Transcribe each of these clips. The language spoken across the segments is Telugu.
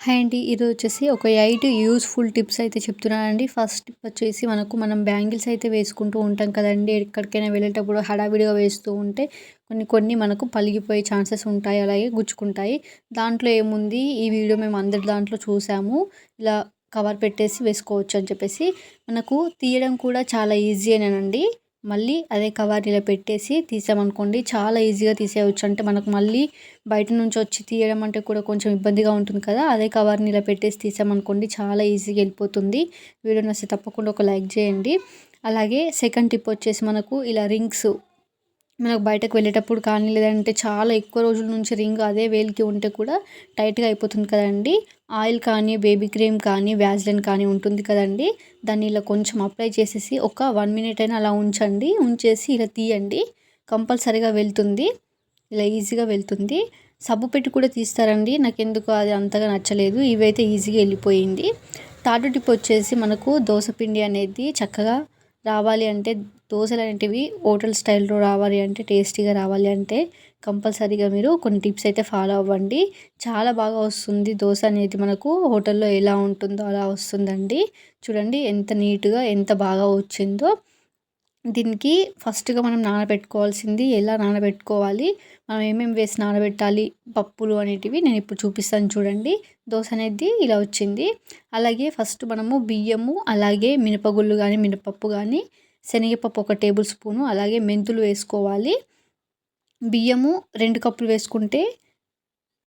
హాయ్ అండి ఇది వచ్చేసి ఒక ఎయిట్ యూస్ఫుల్ టిప్స్ అయితే చెప్తున్నానండి. ఫస్ట్ టిప్ వచ్చేసి మనకు మనం బ్యాంగిల్స్ అయితే వేసుకుంటూ ఉంటాం కదండి. ఎక్కడికైనా వెళ్ళేటప్పుడు హడావిడిగా వేస్తూ ఉంటే కొన్ని కొన్ని మనకు పలిగిపోయే ఛాన్సెస్ ఉంటాయి అలాగే గుచ్చుకుంటాయి. దాంట్లో ఏముంది? ఈ వీడియో మేము అందరి దాంట్లో చూసాము. ఇలా కవర్ పెట్టేసి వేసుకోవచ్చు అని చెప్పేసి. మనకు తీయడం కూడా చాలా ఈజీ అనండి. మళ్ళీ అదే కవర్ ఇలా పెట్టేసి తీసామనుకోండి చాలా ఈజీగా తీసేయవచ్చు అంటే మనకు మళ్ళీ బయట నుంచి వచ్చి తీయడం అంటే కూడా కొంచెం ఇబ్బందిగా ఉంటుంది కదా. అదే కవర్ని ఇలా పెట్టేసి తీసామనుకోండి చాలా ఈజీగా వెళ్ళిపోతుంది. వీడియో నచ్చితే తప్పకుండా ఒక లైక్ చేయండి. అలాగే సెకండ్ టిప్ వచ్చేసి మనకు ఇలా రింగ్స్ మనకు బయటకు వెళ్ళేటప్పుడు కానీ లేదంటే చాలా ఎక్కువ రోజుల నుంచి రింగ్ అదే వేలికి ఉంటే కూడా టైట్గా అయిపోతుంది కదండి. ఆయిల్ కానీ బేబీ క్రీమ్ కానీ వ్యాజ్లైన్ కానీ ఉంటుంది కదండి. దాన్ని ఇలా కొంచెం అప్లై చేసేసి ఒక వన్ మినిట్ అయినా అలా ఉంచండి. ఉంచేసి ఇలా తీయండి. కంపల్సరీగా వెళ్తుంది. ఇలా ఈజీగా వెళ్తుంది. సబ్బు పెట్టి కూడా తీస్తారండి. నాకు ఎందుకు అది అంతగా నచ్చలేదు. ఇవైతే ఈజీగా వెళ్ళిపోయింది. థర్డ్ టిప్ వచ్చేసి మనకు దోసపిండి అనేది చక్కగా రావాలి అంటే దోశలు అనేటివి హోటల్ స్టైల్లో రావాలి అంటే టేస్టీగా రావాలి అంటే కంపల్సరీగా మీరు కొన్ని టిప్స్ అయితే ఫాలో అవ్వండి. చాలా బాగా వస్తుంది దోశ అనేది మనకు హోటల్లో ఎలా ఉంటుందో అలా వస్తుందండి. చూడండి ఎంత నీట్గా ఎంత బాగా వచ్చిందో. దీనికి ఫస్ట్గా మనం నానబెట్టుకోవాల్సింది ఎలా నానబెట్టుకోవాలి మనం ఏమేమి వేసి నానబెట్టాలి పప్పులు అనేటివి నేను ఇప్పుడు చూపిస్తాను చూడండి. దోశ అనేది ఇలా వచ్చింది. అలాగే ఫస్ట్ మనము బియ్యము అలాగే మినపగుళ్ళు కానీ మినపప్పు కానీ శనగపప్పు ఒక టేబుల్ స్పూను అలాగే మెంతులు వేసుకోవాలి. బియ్యము రెండు కప్పులు వేసుకుంటే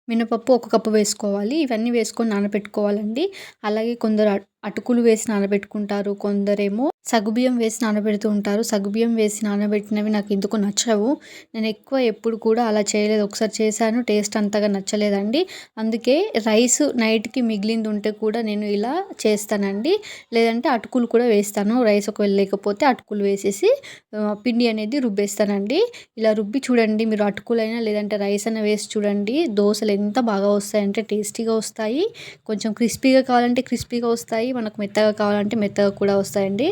మినపప్పు ఒక కప్పు వేసుకోవాలి. ఇవన్నీ వేసుకొని నానబెట్టుకోవాలండి. అలాగే కొందరు అటుకులు వేసి నానబెట్టుకుంటారు కొందరేమో సగుబియ్యం వేసి నానబెడుతూ ఉంటారు. సగుబియ్యం వేసి నానబెట్టినవి నాకు ఎందుకు నచ్చవు. నేను ఎక్కువ ఎప్పుడు కూడా అలా చేయలేదు. ఒకసారి చేశాను. టేస్ట్ అంతగా నచ్చలేదండి. అందుకే రైస్ నైట్కి మిగిలింది ఉంటే కూడా నేను ఇలా చేస్తానండి. లేదంటే అటుకులు కూడా వేస్తాను. రైస్ ఒకవేళ లేకపోతే అటుకులు వేసేసి పిండి అనేది రుబ్బేస్తానండి. ఇలా రుబ్బి చూడండి. మీరు అటుకులైనా లేదంటే రైస్ అయినా వేసి చూడండి. దోశలు ఎంత బాగా వస్తాయంటే టేస్టీగా వస్తాయి. కొంచెం క్రిస్పీగా కావాలంటే క్రిస్పీగా వస్తాయి. మనకు మెత్తగా కావాలంటే మెత్తగా కూడా వస్తాయండి.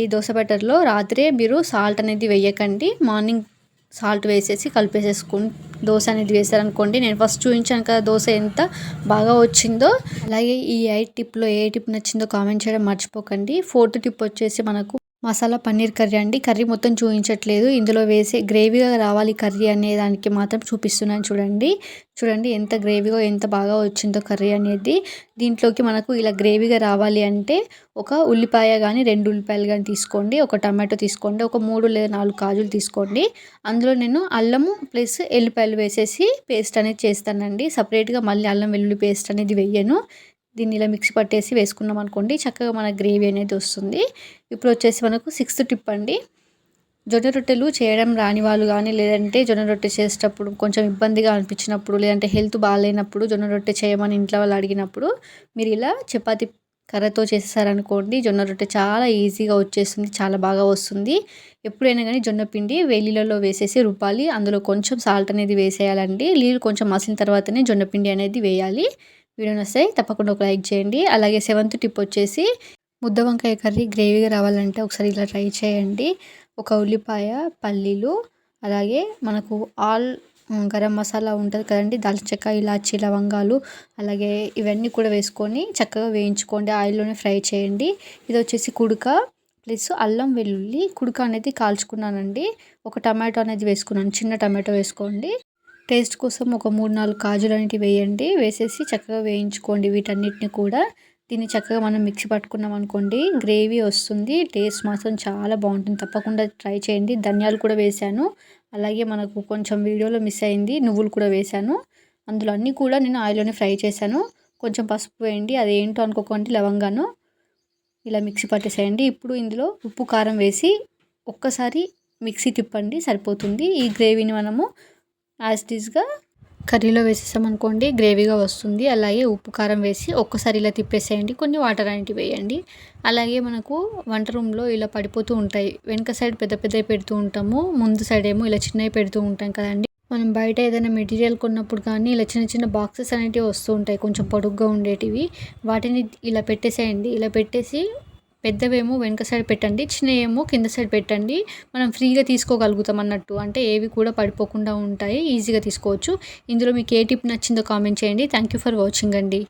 ఈ దోశ బెటర్లో రాత్రే మీరు సాల్ట్ అనేది వేయకండి. మార్నింగ్ సాల్ట్ వేసేసి కలిపేసేసుకుని దోశ అనేది వేసారనుకోండి. నేను ఫస్ట్ చూపించాను కదా దోశ ఎంత బాగా వచ్చిందో. అలాగే ఈ ఎయిట్ టిప్లో ఏ టిప్ నచ్చిందో కామెంట్ చేయడం మర్చిపోకండి. ఫోర్త్ టిప్ వచ్చేసి మనకు మసాలా పన్నీర్ కర్రీ అండి. కర్రీ మొత్తం చూపించట్లేదు. ఇందులో వేసే గ్రేవీగా రావాలి కర్రీ అనే దానికి మాత్రం చూపిస్తున్నాను చూడండి. చూడండి ఎంత గ్రేవీగా ఎంత బాగా వచ్చిందో కర్రీ అనేది. దీంట్లోకి మనకు ఇలా గ్రేవీగా రావాలి అంటే ఒక ఉల్లిపాయ కానీ రెండు ఉల్లిపాయలు కానీ తీసుకోండి. ఒక టమాటో తీసుకోండి. ఒక మూడు లేదా నాలుగు కాజులు తీసుకోండి. అందులో నేను అల్లము ప్లస్ ఎల్లిపాయలు వేసేసి పేస్ట్ అనేది చేస్తానండి. సపరేట్గా మళ్ళీ అల్లం వెల్లుల్లి పేస్ట్ అనేది వెయ్యను దీన్ని ఇలా మిక్సీ పట్టేసి వేసుకున్నాం అనుకోండి చక్కగా మన గ్రేవీ అనేది వస్తుంది. ఇప్పుడు వచ్చేసి మనకు సిక్స్త్ టిప్ అండి. జొన్న రొట్టెలు చేయడం రాని వాళ్ళు కానీ లేదంటే జొన్న రొట్టె చేసేటప్పుడు కొంచెం ఇబ్బందిగా అనిపించినప్పుడు లేదంటే హెల్త్ బాగాలేనప్పుడు జొన్న రొట్టె చేయమని ఇంట్లో వాళ్ళు అడిగినప్పుడు మీరు ఇలా చపాతి కర్రతో చేసేసారనుకోండి జొన్న రొట్టె చాలా ఈజీగా వచ్చేస్తుంది చాలా బాగా వస్తుంది. ఎప్పుడైనా కానీ జొన్న పిండి వేలిలలో వేసేసి రుబ్బాలి అందులో కొంచెం సాల్ట్ అనేది వేసేయాలండి. నీళ్ళు కొంచెం మసిన తర్వాతనే జొన్న పిండి అనేది వేయాలి. వీడియో వస్తాయి తప్పకుండా ఒక లైక్ చేయండి. అలాగే సెవెంత్ టిప్ వచ్చేసి ముద్ద వంకాయ కర్రీ గ్రేవీగా రావాలంటే ఒకసారి ఇలా ట్రై చేయండి. ఒక ఉల్లిపాయ పల్లీలు అలాగే మనకు ఆల్ గరం మసాలా ఉంటుంది కదండి దాల్చిన చెక్క ఇలాచి లవంగాలు అలాగే ఇవన్నీ కూడా వేసుకొని చక్కగా వేయించుకోండి. ఆయిల్లోనే ఫ్రై చేయండి. ఇది వచ్చేసి కుడుక ప్లస్ అల్లం వెల్లుల్లి కుడుక అనేది కాల్చుకున్నానండి. ఒక టమాటో అనేది వేసుకున్నాను. చిన్న టమాటో వేసుకోండి. టేస్ట్ కోసం ఒక మూడు నాలుగు కాజులు అనేవి వేయండి. వేసేసి చక్కగా వేయించుకోండి. వీటన్నిటిని కూడా దీన్ని చక్కగా మనం మిక్సీ పట్టుకున్నాం అనుకోండి గ్రేవీ వస్తుంది. టేస్ట్ మాత్రం చాలా బాగుంటుంది. తప్పకుండా ట్రై చేయండి. ధనియాలు కూడా వేశాను. అలాగే మనకు కొంచెం వీడియోలో మిస్ అయింది నువ్వులు కూడా వేశాను. అందులో అన్నీ కూడా నేను ఆయిల్లోనే ఫ్రై చేశాను. కొంచెం పసుపు వేయండి. అదేంటో అనుకోకండి లవంగాను ఇలా మిక్సీ పట్టేసేయండి. ఇప్పుడు ఇందులో ఉప్పు కారం వేసి ఒక్కసారి మిక్సీ తిప్పండి. సరిపోతుంది. ఈ గ్రేవీని మనము యాజ్ టీజ్గా కర్రీలో వేసేసామనుకోండి గ్రేవీగా వస్తుంది. అలాగే ఉప్పు కారం వేసి ఒక్కసారి ఇలా తిప్పేసేయండి. కొన్ని వాటర్ అనేవి వేయండి. అలాగే మనకు వంట రూమ్లో ఇలా పడిపోతూ ఉంటాయి. వెనక సైడ్ పెద్ద పెద్దవి పెడుతూ ఉంటాము. ముందు సైడ్ ఏమో ఇలా చిన్నవి పెడుతూ ఉంటాం కదండి. మనం బయట ఏదైనా మెటీరియల్ కొన్నప్పుడు కానీ ఇలా చిన్న చిన్న బాక్సెస్ అనేటివి వస్తూ ఉంటాయి. కొంచెం పొడుగ్గా ఉండేటివి. వాటిని ఇలా పెట్టేసేయండి. ఇలా పెట్టేసి పెద్దవేమో వెనుక సైడ్ పెట్టండి చిన్నవేమో కింద సైడ్ పెట్టండి. మనం ఫ్రీగా తీసుకోగలుగుతాం అన్నట్టు. అంటే ఏవి కూడా పడిపోకుండా ఉంటాయి ఈజీగా తీసుకోవచ్చు. ఇందులో మీకు ఏ టిప్ నచ్చిందో కామెంట్ చేయండి. థ్యాంక్ యూ ఫర్ వాచింగ్ అండి.